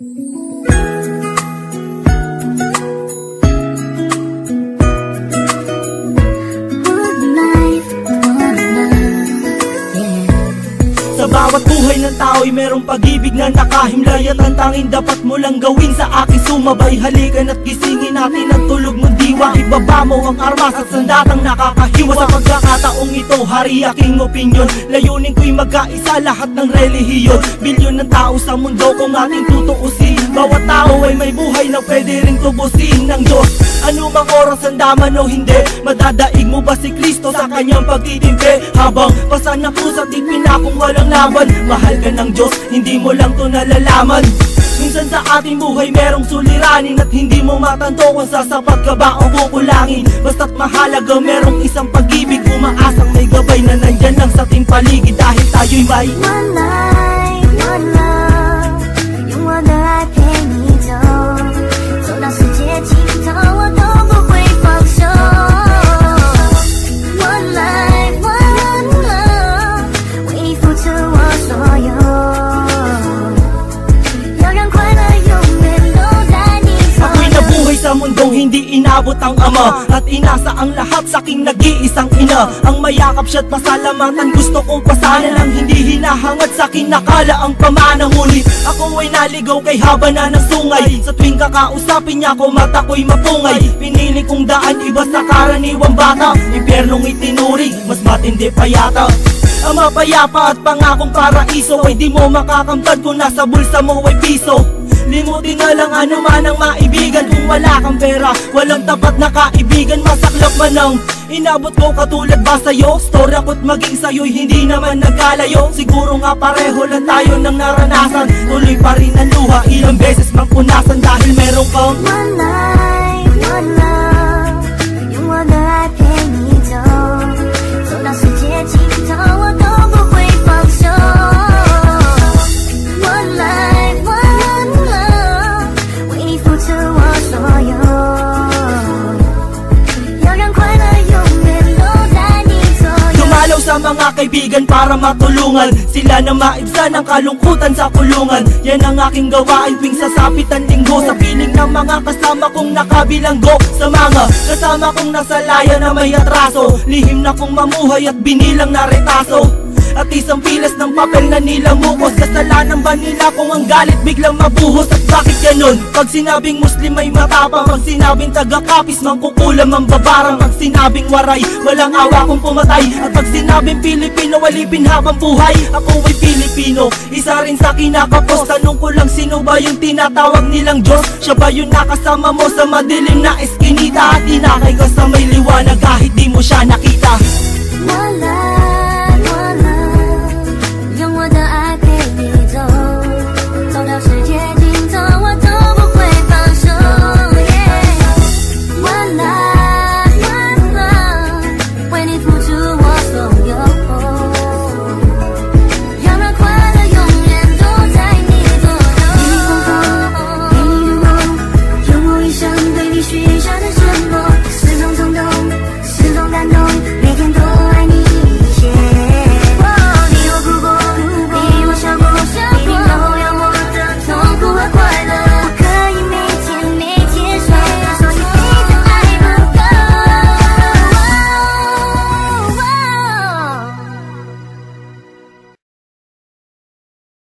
Música bawat buhay ng tao'y merong pag-ibig na nakahimlay At ang tanging dapat mo lang gawin sa aking sumabay. Halikan at gisingin natin ang tulog mong diwa. Ibaba mo ang armas at sandatang nakakahiwa. Sa pagkakataong ito, hari aking opinyon. Layunin ko'y magkaisa lahat ng relihiyon. Bilyon ng tao sa mundo kung ating tutuusin. Bawat tao ay may buhay na pwede ring tubusin ng Diyos. Ano mang oras ang daman o hindi Madadaig mo ba si Kristo sa kanyang pagtitimpe Habang pasa ng pusa di pinakong walang laban Mahal ka ng Diyos, hindi mo lang to nalalaman. Minsan sa ating buhay merong suliranin At hindi mo matanto kung sasapat ka ba o kukulangin. Basta't mahalaga merong isang pag-ibig Umaasang may gabay na nandyan lang sa ating paligid Dahil tayo'y may One hindi inabot ang ama At inasa ang lahat sa aking nag-iisang ina. Ang mayakap siya't pasalamatan Gusto kong pasana lang hindi hinahangat sa akin Nakala ang pamana Ngunit ako ay naligaw kay haba na ng sungay. Sa tuwing kakausapin niya ko mata ko'y mapungay. Pinili kong daan iba sa karaniwang bata. Impyernong itinuring mas matindi pa yata. Ang mapayapa at pangakong paraiso Ay di mo makakamtad kung nasa bulsa mo ay piso Limutin na lang ano man ang maibigan. Kung wala kang pera, walang tapat na kaibigan. Masaklap man ang inabot ko katulad ba sa'yo? Story ako't maging sa'yo'y hindi naman nagkalayo. Siguro nga pareho lang tayo ng naranasan. Tuloy pa rin ang mga kaibigan para matulungan. Sila na maibsan ang kalungkutan sa kulungan. Yan ang aking gawain tuwing sasapit ang linggo. Sa piling ng mga kasama kong nakabilanggo. Sa mga kasama kong nasa laya na may atraso. Lihim na kong mamuhay at binilang na retaso at isang pilas ng papel na nilamukos. Kasalanan ba nila kung ang galit biglang mabuhos? At bakit ganon? Pag sinabing Muslim ay matapang. Pag sinabing taga-kapis mangkukulam ang babarang. Pag sinabing waray, walang awa kung pumatay. At pag sinabing Pilipino, walipin habang buhay. Ako ay Pilipino, isa rin sa kinakapos. Tanong ko lang sino ba yung tinatawag nilang Diyos? Siya ba yung nakasama mo sa madilim na eskinita? At inakay ka sa may liwanag